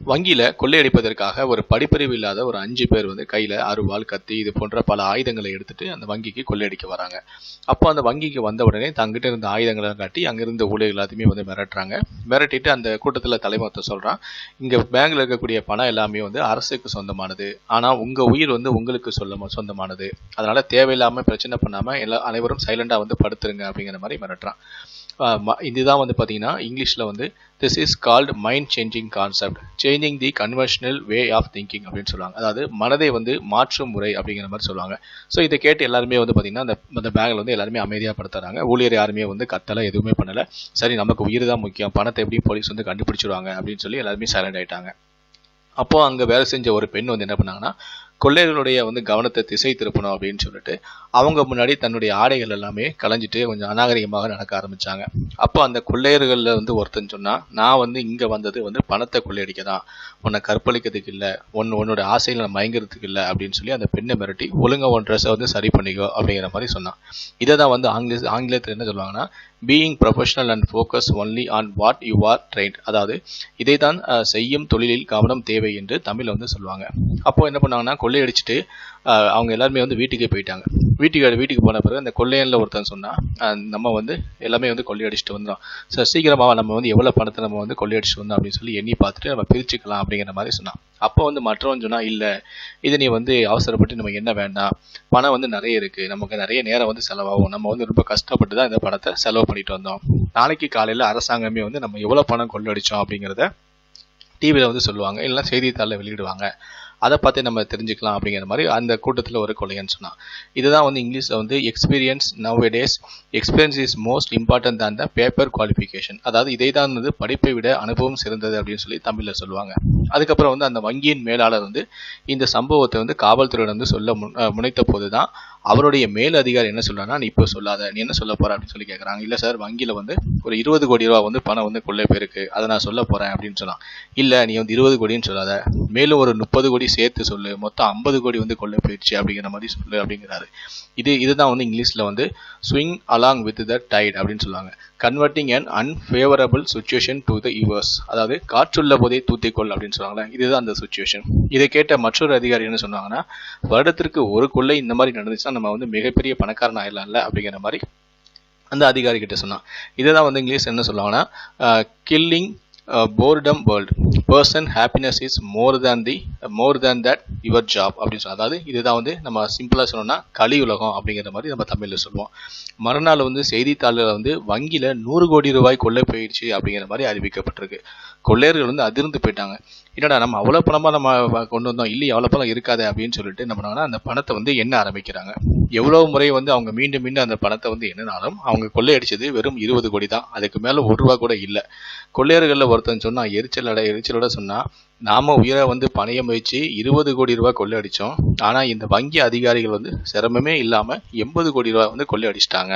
வங்கியில கொள்ளையடிப்பதற்காக ஒரு படிப்பறிவு இல்லாத ஒரு அஞ்சு பேர் வந்து கையில அருவாள் கத்தி இது போன்ற பல ஆயுதங்களை எடுத்துட்டு அந்த வங்கிக்கு கொள்ளையடிக்க வராங்க. அப்போ அந்த வங்கிக்கு வந்த உடனே தங்கிட்ட இருந்த ஆயுதங்களை காட்டி அங்கிருந்த ஊழியர்கள் எல்லாத்தையுமே வந்து மிரட்டுறாங்க. மிரட்டிட்டு அந்த கூட்டத்தில் தலைமொத்த சொல்றான் இங்க பேங்க்ல இருக்கக்கூடிய பணம் எல்லாமே வந்து அரசுக்கு சொந்தமானது. ஆனா உங்க உயிர் வந்து உங்களுக்கு சொல்ல சொந்தமானது. அதனால தேவையில்லாம பிரச்சனை பண்ணாம எல்லா அனைவரும் சைலண்டா வந்து படுத்துருங்க அப்படிங்கிற மாதிரி மிரட்டுறான். இதுதான் வந்து பார்த்தீங்கன்னா இங்கிலீஷில் வந்து this is called mind changing concept changing the conventional way of thinking அப்படின்னு சொல்லுவாங்க. அதாவது மனதை வந்து மாற்றும் முறை அப்படிங்கிற மாதிரி சொல்லுவாங்க. ஸோ இதை கேட்டு எல்லாருமே வந்து பார்த்தீங்கன்னா அந்த அந்த பேங்கில் வந்து எல்லாருமே அமைதியாக படுத்துறாங்க ஊழியர் யாருமே வந்து கத்தலை எதுவுமே பண்ணலை. சரி நமக்கு உயிர் தான் முக்கியம். பணத்தை எப்படி போலீஸ் வந்து கண்டுபிடிச்சிருவாங்க அப்படின்னு சொல்லி எல்லாருமே சைலண்ட் ஆயிட்டாங்க. அப்போ அங்கே வேலை செஞ்ச ஒரு பெண் வந்து என்ன பண்ணாங்கன்னா கொள்ளையர்களுடைய வந்து கவனத்தை திசை திருப்பணும் அப்படின்னு சொல்லிட்டு அவங்க முன்னாடி தன்னுடைய ஆடைகள் எல்லாமே கலைஞ்சிட்டு கொஞ்சம் அநாகரிகமாக நடக்க ஆரம்பிச்சாங்க. அப்போ அந்த கொள்ளையர்களில் வந்து ஒருத்தன் சொன்னா நான் வந்து இங்கே வந்தது வந்து பணத்தை கொள்ளையடிக்க தான் உன்னை கற்பழிக்கிறதுக்கு இல்லை. ஒன்று உன்னோட ஆசையில் மயங்கிறதுக்கு இல்லை. அப்படின்னு சொல்லி அந்த பெண்ணை மிரட்டி ஒழுங்கா உன் ட்ரெஸ்ஸை வந்து சரி பண்ணிக்கோ. அப்படிங்கிற மாதிரி சொன்னான். இதை தான் வந்து ஆங்கில ஆங்கிலத்தில் என்ன சொல்லுவாங்கன்னா being professional and focus only on what you are train அதாவது இதை தான் செய்யும் தொழிலில் கவனம் தேவை என்று தமிழில் வந்து சொல்லுவாங்க. அப்போ என்ன பண்ணாங்கன்னா கொள்ளையடிச்சிட்டு அவங்க எல்லாருமே வந்து வீட்டுக்கே போயிட்டாங்க. வீட்டுக்கு வீட்டுக்கு போன பிறகு அந்த கொள்ளையனில் ஒருத்தன் சொன்னால் நம்ம வந்து எல்லாமே வந்து கொள்ளையடிச்சிட்டு வந்தோம் சார் சீக்கிரமாக நம்ம வந்து எவ்வளோ பணத்தை நம்ம வந்து கொள்ளையடிச்சிட்டு வந்தோம்? அப்படின்னு சொல்லி எண்ணி பார்த்துட்டு நம்ம பிரிச்சுக்கலாம் அப்படிங்கிற மாதிரி சொன்னான். அப்போ வந்து மற்றவன் சொன்னால் இல்லை இது நீ வந்து அவசரப்பட்டு நம்ம என்ன வேண்டாம். பணம் வந்து நிறைய இருக்குது நமக்கு நிறைய நேரம் வந்து செலவாகும். நம்ம வந்து ரொம்ப கஷ்டப்பட்டு தான் இந்த பணத்தை செலவு பண்ணிட்டு வந்தோம். நாளைக்கு காலையில் அரசாங்கமே வந்து நம்ம எவ்வளோ பணம் கொள்ளடிச்சோம் அப்படிங்கிறத டிவியில் வந்து சொல்லுவாங்க இல்லைன்னா செய்தித்தாளில் வெளியிடுவாங்க. அதை பார்த்து நம்ம தெரிஞ்சுக்கலாம் அப்படிங்கிற மாதிரி அந்த கூட்டத்தில் ஒரு கொலைன்னு சொன்னான் இதுதான் வந்து இங்கிலீஷில் வந்து experience nowadays experience is most important தான் த பேப்பர் குவாலிஃபிகேஷன் அதாவது இதை தான் வந்து படிப்பை விட அனுபவம் சிறந்தது அப்படின்னு சொல்லி தமிழில் சொல்லுவாங்க. அதுக்கப்புறம் வந்து அந்த வங்கியின் மேலாளர் வந்து இந்த சம்பவத்தை வந்து காவல்துறையிடம் வந்து சொல்ல முன் முனைத்த போது தான் அவருடைய மேல் அதிகாரி என்ன சொல்றாருன்னா நீ இப்போ சொல்லாத நீ என்ன சொல்ல போற? அப்படின்னு சொல்லி கேட்குறாங்க இல்லை சார் வங்கியில் வந்து ஒரு இருபது கோடி ரூபா வந்து பணம் வந்து கொள்ளை போயிருக்கு அதை நான் சொல்ல போறேன் அப்படின்னு சொன்னான். இல்லை நீ வந்து இருபது கோடின்னு சொல்லாத. மேலும் ஒரு முப்பது கோடி சேர்த்து சொல்லு. மொத்தம் ஐம்பது கோடி வந்து கொள்ளை போயிடுச்சு அப்படிங்கிற மாதிரி சொல்லு அப்படிங்கிறாரு. இது இதுதான் வந்து இங்கிலீஷில் வந்து swing along with the tide அப்படின்னு சொல்லுவாங்க. Converting an unfavourable situation to the yours அதாவது காற்றுள்ள போதே தூத்திக்கொள் அப்படின்னு சொல்லுவாங்களே இதுதான் அந்த சுச்சுவேஷன் இதை கேட்ட மற்றொரு அதிகாரி என்ன சொன்னாங்கன்னா வருடத்திற்கு ஒரு கொள்ளை இந்த மாதிரி நடந்துச்சுன்னா நம்ம வந்து மிகப்பெரிய பணக்காரன் ஆயிடலாம்ல அப்படிங்கிற மாதிரி அந்த அதிகாரி கிட்ட சொன்னான். இதை தான் வந்து இங்கிலீஷ் என்ன சொல்லுவாங்கன்னா killing boredom world person happiness is more than the more than that your job அப்படின்னு சொல்லி அதாவது இதுதான் வந்து நம்ம சிம்பிளாக சொன்னோம்னா கலி உலகம் அப்படிங்கிற மாதிரி நம்ம தமிழில் சொல்லுவோம். மறுநாள் வந்து செய்தித்தாளில் வந்து வங்கியில் நூறு கோடி ரூபாய் கொள்ளை போயிடுச்சு அப்படிங்கிற மாதிரி அறிவிக்கப்பட்டிருக்கு. கொள்ளையர்கள் வந்து அதிர்ந்து போயிட்டாங்க. என்னடா நம்ம அவ்வளோ பணமாக நம்ம கொண்டு வந்தோம்? இல்லை அவ்வளோ பணம் இருக்காது அப்படின்னு சொல்லிட்டு என்ன பண்ணாங்கன்னா அந்த பணத்தை வந்து எண்ண ஆரம்பிக்கிறாங்க. எவ்வளோ முறை வந்து அவங்க மீண்டும் மீண்டும் அந்த பணத்தை வந்து எண்ணினாலும் அவங்க கொள்ளையடிச்சது வெறும் இருபது கோடி தான். அதுக்கு மேலே ஒரு ரூபா கூட இல்லை. கொள்ளையர்களில் ஒருத்தன் அடை எரிச்சல் எரிச்சலோட சொன்னா நாம் உயிரை வந்து பணையம் வச்சு இருபது கோடி ரூபாய் கொள்ளையடிச்சோம். ஆனால் இந்த வங்கி அதிகாரிகள் வந்து சிரமமே இல்லாமல் எண்பது கோடி ரூபாய் வந்து கொள்ளை அடிச்சிட்டாங்க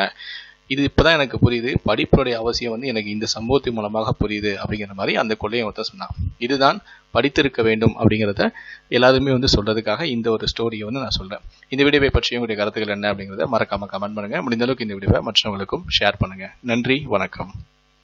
இது இப்போ தான் எனக்கு புரியுது. படிப்புடைய அவசியம் வந்து எனக்கு இந்த சம்பவத்தின் மூலமாக புரியுது அப்படிங்கிற மாதிரி அந்த கொள்ளையை ஒருத்தன் சொன்னான். இதுதான் படித்திருக்க வேண்டும் அப்படிங்கிறத எல்லாருமே வந்து சொல்கிறதுக்காக இந்த ஒரு ஸ்டோரியை வந்து நான் சொல்கிறேன் இந்த வீடியோவை பற்றி உங்களுடைய கருத்துக்கள் என்ன அப்படிங்கிறத மறக்காமல் கமெண்ட் பண்ணுங்கள் முடிந்த அளவுக்கு இந்த வீடியோவை மற்றவங்களுக்கும் ஷேர் பண்ணுங்கள் நன்றி வணக்கம்.